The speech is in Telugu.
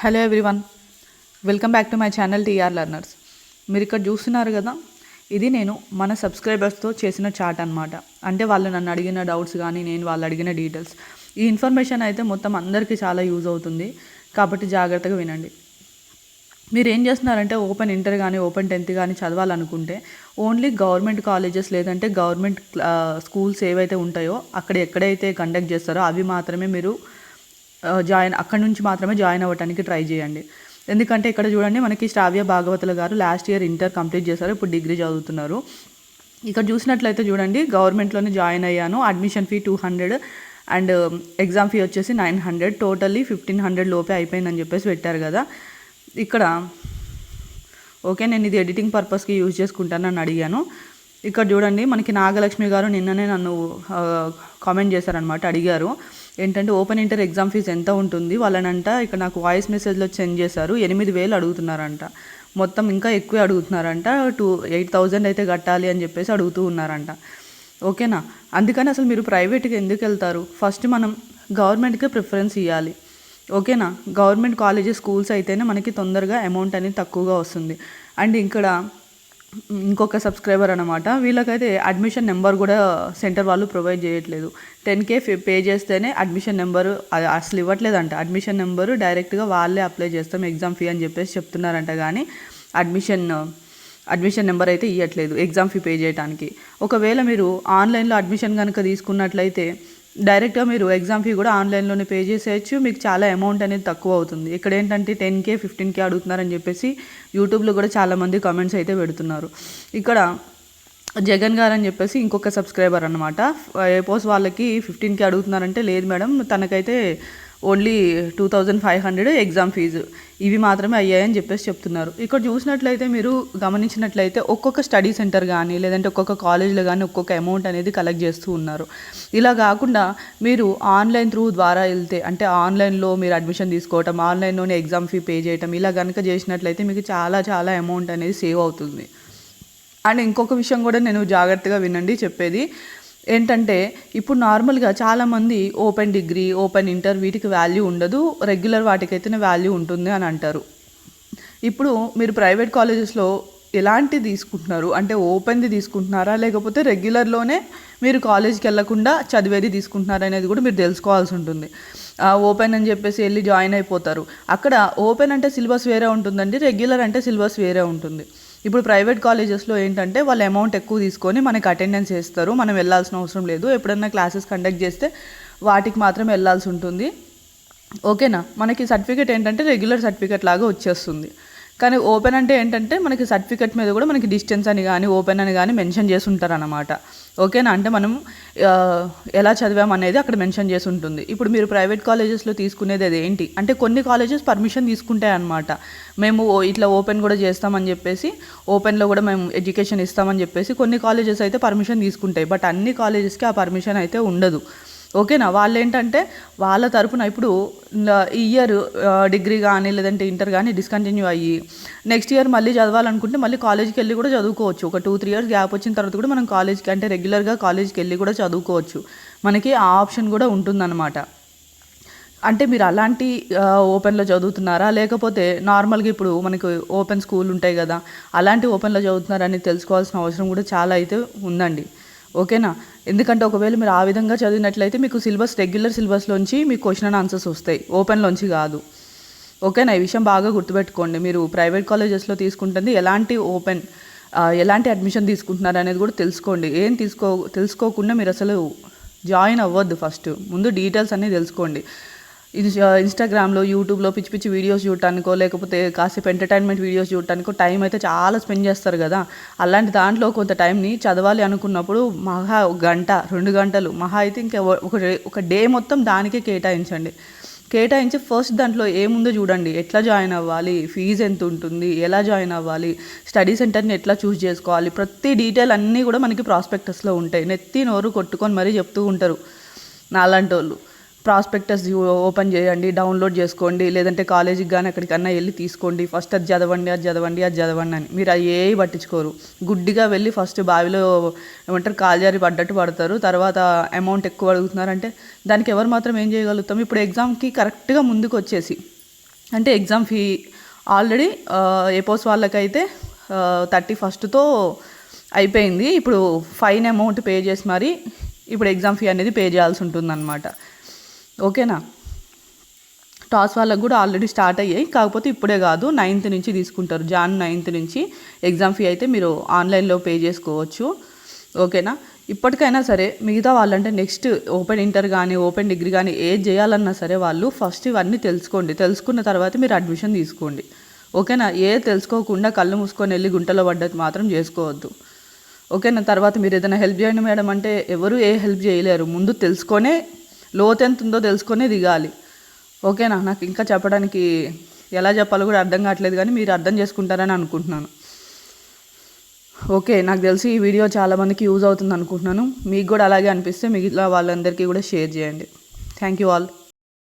Hello everyone welcome back to my channel TR learners మీరు ఇక్కడ చూస్తున్నారు కదా ఇది నేను మన సబ్స్క్రైబర్స్తో చేసిన చాట్ అనమాట అంటే వాళ్ళు నన్ను అడిగిన డౌట్స్ కానీ నేను వాళ్ళు అడిగిన డీటెయిల్స్ ఈ ఇన్ఫర్మేషన్ అయితే మొత్తం అందరికీ చాలా యూజ్ అవుతుంది. కాబట్టి జాగ్రత్తగా వినండి. మీరు ఏం చేస్తున్నారంటే ఓపెన్ ఇంటర్ కానీ ఓపెన్ టెన్త్ కానీ చదవాలనుకుంటే ఓన్లీ గవర్నమెంట్ కాలేజెస్ లేదంటే గవర్నమెంట్ స్కూల్స్ ఏవైతే ఉంటాయో అక్కడ ఎక్కడైతే కండక్ట్ చేస్తారో అవి మాత్రమే మీరు జాయిన్ అక్కడ నుంచి మాత్రమే జాయిన్ అవ్వడానికి ట్రై చేయండి. ఎందుకంటే ఇక్కడ చూడండి మనకి శ్రావ్య భాగవతుల గారు లాస్ట్ ఇయర్ ఇంటర్ కంప్లీట్ చేశారు ఇప్పుడు డిగ్రీ చదువుతున్నారు. ఇక్కడ చూసినట్లయితే చూడండి గవర్నమెంట్లోనే జాయిన్ అయ్యాను. Admission fee two hundred and exam fee వచ్చేసి nine hundred totally fifteen hundred లోపే అయిపోయిందని చెప్పేసి పెట్టారు కదా. ఇక్కడ ఓకే నేను ఇది ఎడిటింగ్ పర్పస్కి యూజ్ చేసుకుంటానని అడిగాను. ఇక్కడ చూడండి మనకి నాగలక్ష్మి గారు నిన్ననే నన్ను కామెంట్ చేశారనమాట అడిగారు. ఏంటంటే ఓపెన్ ఇంటర్ ఎగ్జామ్ ఫీజు ఎంత ఉంటుంది వాళ్ళనంట ఇక్కడ నాకు వాయిస్ మెసేజ్లో సెండ్ చేశారు ఎనిమిది వేలు అడుగుతున్నారంట. మొత్తం ఇంకా ఎక్కువే అడుగుతున్నారంట టూ ఎయిట్ థౌజండ్ అయితే కట్టాలి అని చెప్పేసి అడుగుతూ ఉన్నారంట. ఓకేనా? అందుకని అసలు మీరు ప్రైవేట్కి ఎందుకు వెళ్తారు? ఫస్ట్ మనం గవర్నమెంట్కే ప్రిఫరెన్స్ ఇవ్వాలి ఓకేనా? గవర్నమెంట్ కాలేజెస్ స్కూల్స్ అయితేనే మనకి తొందరగా అమౌంట్ అనేది తక్కువగా వస్తుంది. అండ్ ఇక్కడ ఇంకొక సబ్స్క్రైబర్ అనమాట వీళ్ళకైతే అడ్మిషన్ నెంబర్ కూడా సెంటర్ వాళ్ళు ప్రొవైడ్ చేయట్లేదు. టెన్ కే పే చేస్తేనే అడ్మిషన్ నెంబరు అసలు ఇవ్వట్లేదంట. అడ్మిషన్ నెంబరు డైరెక్ట్గా వాళ్ళే అప్లై చేస్తాం ఎగ్జామ్ ఫీ అని చెప్పేసి చెప్తున్నారంట కానీ అడ్మిషన్ అడ్మిషన్ నెంబర్ అయితే ఇవ్వట్లేదు ఎగ్జామ్ ఫీ పే చేయడానికి ఒకవేళ మీరు ఆన్లైన్లో అడ్మిషన్ కనుక తీసుకున్నట్లయితే డైరెక్ట్గా మీరు ఎగ్జామ్ ఫీ కూడా ఆన్లైన్లోనే పే చేసేయచ్చు. మీకు చాలా అమౌంట్ అనేది తక్కువ అవుతుంది. ఇక్కడ ఏంటంటే టెన్ కే ఫిఫ్టీన్ కే అడుగుతున్నారని చెప్పేసి యూట్యూబ్లో కూడా చాలామంది కామెంట్స్ అయితే పెడుతున్నారు. ఇక్కడ జగన్ గారు అని చెప్పేసి ఇంకొక సబ్స్క్రైబర్ అనమాట ఏపోస్ వాళ్ళకి ఫిఫ్టీన్కి అడుగుతున్నారంటే లేదు మేడం తనకైతే only two thousand five hundred exam fees. ఇవి మాత్రమే అయ్యాయని చెప్పేసి చెప్తున్నారు. ఇక్కడ చూసినట్లయితే మీరు గమనించినట్లయితే ఒక్కొక్క స్టడీ సెంటర్ కానీ లేదంటే ఒక్కొక్క కాలేజ్లో కానీ ఒక్కొక్క అమౌంట్ అనేది కలెక్ట్ చేస్తూ ఉన్నారు. ఇలా కాకుండా మీరు ఆన్లైన్ త్రూ ద్వారా వెళ్తే అంటే ఆన్లైన్లో మీరు అడ్మిషన్ తీసుకోవటం ఆన్లైన్లోనే ఎగ్జామ్ ఫీ పే చేయటం ఇలా కనుక చేసినట్లయితే మీకు చాలా చాలా అమౌంట్ అనేది సేవ్ అవుతుంది. అండ్ ఇంకొక విషయం కూడా నేను జాగ్రత్తగా వినండి చెప్పేది. ఏంటంటే ఇప్పుడు నార్మల్గా చాలామంది ఓపెన్ డిగ్రీ ఓపెన్ ఇంటర్ వీటికి వాల్యూ ఉండదు రెగ్యులర్ వాటికైతేనే వాల్యూ ఉంటుంది అని అంటారు. ఇప్పుడు మీరు ప్రైవేట్ కాలేజెస్లో ఎలాంటి తీసుకుంటున్నారు? అంటే ఓపెన్ది తీసుకుంటున్నారా? లేకపోతే రెగ్యులర్లోనే మీరు కాలేజ్కి వెళ్ళకుండా చదివేది తీసుకుంటున్నారా అనేది కూడా మీరు తెలుసుకోవాల్సి ఉంటుంది. ఓపెన్ అని చెప్పేసి వెళ్ళి జాయిన్ అయిపోతారు. అక్కడ ఓపెన్ అంటే సిలబస్ వేరే ఉంటుందండి రెగ్యులర్ అంటే సిలబస్ వేరే ఉంటుంది. ఇప్పుడు ప్రైవేట్ కాలేజెస్లో ఏంటంటే వాళ్ళు అమౌంట్ ఎక్కువ తీసుకొని మనకి అటెండెన్స్ చేస్తారు. మనం వెళ్ళాల్సిన అవసరం లేదు. ఎప్పుడన్నా క్లాసెస్ కండక్ట్ చేస్తే వాటికి మాత్రం వెళ్ళాల్సి ఉంటుంది. ఓకేనా? మనకి సర్టిఫికేట్ ఏంటంటే రెగ్యులర్ సర్టిఫికేట్ లాగా వచ్చేస్తుంది. కానీ ఓపెన్ అంటే ఏంటంటే మనకి సర్టిఫికెట్ మీద కూడా మనకి డిస్టెన్స్ అని కానీ ఓపెన్ అని కానీ మెన్షన్ చేసి ఉంటారన్నమాట ఓకేనా? అంటే మనం ఎలా చదివామనేది అక్కడ మెన్షన్ చేసి ఉంటుంది ఇప్పుడు మీరు ప్రైవేట్ కాలేజెస్లో తీసుకునేది అది ఏంటి? అంటే కొన్ని కాలేజెస్ పర్మిషన్ తీసుకుంటాయన్నమాట. మేము ఇట్లా ఓపెన్ కూడా చేస్తామని చెప్పేసి ఓపెన్లో కూడా మేము ఎడ్యుకేషన్ ఇస్తామని చెప్పేసి కొన్ని కాలేజెస్ అయితే పర్మిషన్ తీసుకుంటాయి. బట్ అన్ని కాలేజెస్కి ఆ పర్మిషన్ అయితే ఉండదు. ఓకేనా? వాళ్ళు ఏంటంటే వాళ్ళ తరపున ఇప్పుడు ఈ ఇయర్ డిగ్రీ కానీ లేదంటే ఇంటర్ కానీ డిస్కంటిన్యూ అయ్యి నెక్స్ట్ ఇయర్ మళ్ళీ చదవాలనుకుంటే మళ్ళీ కాలేజ్కి వెళ్ళి కూడా చదువుకోవచ్చు. ఒక టూ త్రీ ఇయర్స్ గ్యాప్ వచ్చిన తర్వాత కూడా మనం కాలేజ్కి అంటే రెగ్యులర్గా కాలేజ్కి వెళ్ళి కూడా చదువుకోవచ్చు. మనకి ఆ ఆప్షన్ కూడా ఉంటుందన్నమాట. అంటే మీరు అలాంటి ఓపెన్లో చదువుతున్నారా? లేకపోతే నార్మల్గా ఇప్పుడు మనకు ఓపెన్ స్కూల్ ఉంటాయి కదా అలాంటి ఓపెన్లో చదువుతున్నారని తెలుసుకోవాల్సిన అవసరం కూడా చాలా అయితే ఉందండి. ఓకేనా? ఎందుకంటే ఒకవేళ మీరు ఆ విధంగా చదివినట్లయితే మీకు సిలబస్ రెగ్యులర్ సిలబస్లోంచి మీకు క్వశ్చన్ అండ్ ఆన్సర్స్ వస్తాయి. ఓపెన్లోంచి కాదు. ఓకేనా? ఈ విషయం బాగా గుర్తుపెట్టుకోండి. మీరు ప్రైవేట్ కాలేజెస్లో తీసుకుంటుంది ఎలాంటి ఓపెన్ ఎలాంటి అడ్మిషన్ తీసుకుంటున్నారు అనేది కూడా తెలుసుకోండి. ఏం తీసుకో తెలుసుకోకుండా మీరు అసలు జాయిన్ అవ్వద్దు ఫస్ట్. ముందు డీటెయిల్స్ అన్నీ తెలుసుకోండి. ఇన్స్టాగ్రామ్లో యూట్యూబ్లో పిచ్చి పిచ్చి వీడియోస్ చూడటానికో లేకపోతే కాసేపు ఎంటర్టైన్మెంట్ వీడియోస్ చూడటానికో టైం అయితే చాలా స్పెండ్ చేస్తారు కదా. అలాంటి దాంట్లో కొంత టైంని చదవాలి అనుకున్నప్పుడు మహా ఒక గంట రెండు గంటలు మహా అయితే ఇంకా ఒక డే- ఒక డే మొత్తం దానికే కేటాయించండి. కేటాయించి ఫస్ట్ దాంట్లో ఏముందో చూడండి. ఎట్లా జాయిన్ అవ్వాలి? ఫీజు ఎంత ఉంటుంది? ఎలా జాయిన్ అవ్వాలి? స్టడీ సెంటర్ని ఎట్లా చూస్ చేసుకోవాలి? ప్రతి డీటెయిల్ అన్నీ కూడా మనకి ప్రాస్పెక్టస్లో ఉంటాయి. నెత్తి నోరు కొట్టుకొని మరీ చెప్తూ ఉంటారు. నాలాంటి వాళ్ళు ప్రాస్పెక్టస్ ఓపెన్ చేయండి డౌన్లోడ్ చేసుకోండి లేదంటే కాలేజీకి కానీ ఎక్కడికన్నా వెళ్ళి తీసుకోండి. ఫస్ట్ అది చదవండి అది చదవండి అది చదవండి అని. మీరు అవి ఏ పట్టించుకోరు. గుడ్డిగా వెళ్ళి ఫస్ట్ బావిలో ఏమంటారు కాల్జారి పడ్డట్టు పడతారు. తర్వాత అమౌంట్ ఎక్కువ అడుగుతున్నారంటే దానికి ఎవరు మాత్రం ఏం చేయగలుగుతాం? ఇప్పుడు ఎగ్జామ్కి కరెక్ట్గా ముందుకు వచ్చేసి అంటే ఎగ్జామ్ ఫీ ఆల్రెడీ ఏపోస్ వాళ్ళకైతే థర్టీ ఫస్ట్తో అయిపోయింది. ఇప్పుడు ఫైన్ అమౌంట్ పే చేసి మరి ఇప్పుడు ఎగ్జామ్ ఫీ అనేది పే చేయాల్సి ఉంటుందన్నమాట. ఓకేనా? టాస్ వాళ్ళకు కూడా ఆల్రెడీ స్టార్ట్ అయ్యాయి. కాకపోతే ఇప్పుడే కాదు నైన్త్ నుంచి తీసుకుంటారు. జాన్ నైన్త్ నుంచి ఎగ్జామ్ ఫీ అయితే మీరు ఆన్లైన్లో పే చేసుకోవచ్చు. ఓకేనా? ఇప్పటికైనా సరే మిగతా వాళ్ళంటే నెక్స్ట్ ఓపెన్ ఇంటర్ కానీ ఓపెన్ డిగ్రీ కానీ ఏది చేయాలన్నా సరే వాళ్ళు ఫస్ట్ ఇవన్నీ తెలుసుకోండి. తెలుసుకున్న తర్వాత మీరు అడ్మిషన్ తీసుకోండి. ఓకేనా? ఏ తెలుసుకోకుండా కళ్ళు మూసుకొని వెళ్ళి గుంటలో పడ్డది మాత్రం చేసుకోవద్దు. ఓకేనా? తర్వాత మీరు ఏదైనా హెల్ప్ చేయండి మేడం అంటే ఎవరు ఏ హెల్ప్ చేయలేరు. ముందు తెలుసుకొనే లోతు ఎంత ఉందో తెలుసుకొని దిగాలి. ఓకేనా? నాకు ఇంకా చెప్పడానికి ఎలా చెప్పాలో కూడా అర్థం కావట్లేదు కానీ మీరు అర్థం చేసుకుంటారని అనుకుంటున్నాను. ఓకే నాకు తెలిసి ఈ వీడియో చాలామందికి యూజ్ అవుతుంది అనుకుంటున్నాను. మీకు కూడా అలాగే అనిపిస్తే మిగతా వాళ్ళందరికీ కూడా షేర్ చేయండి. Thank you all.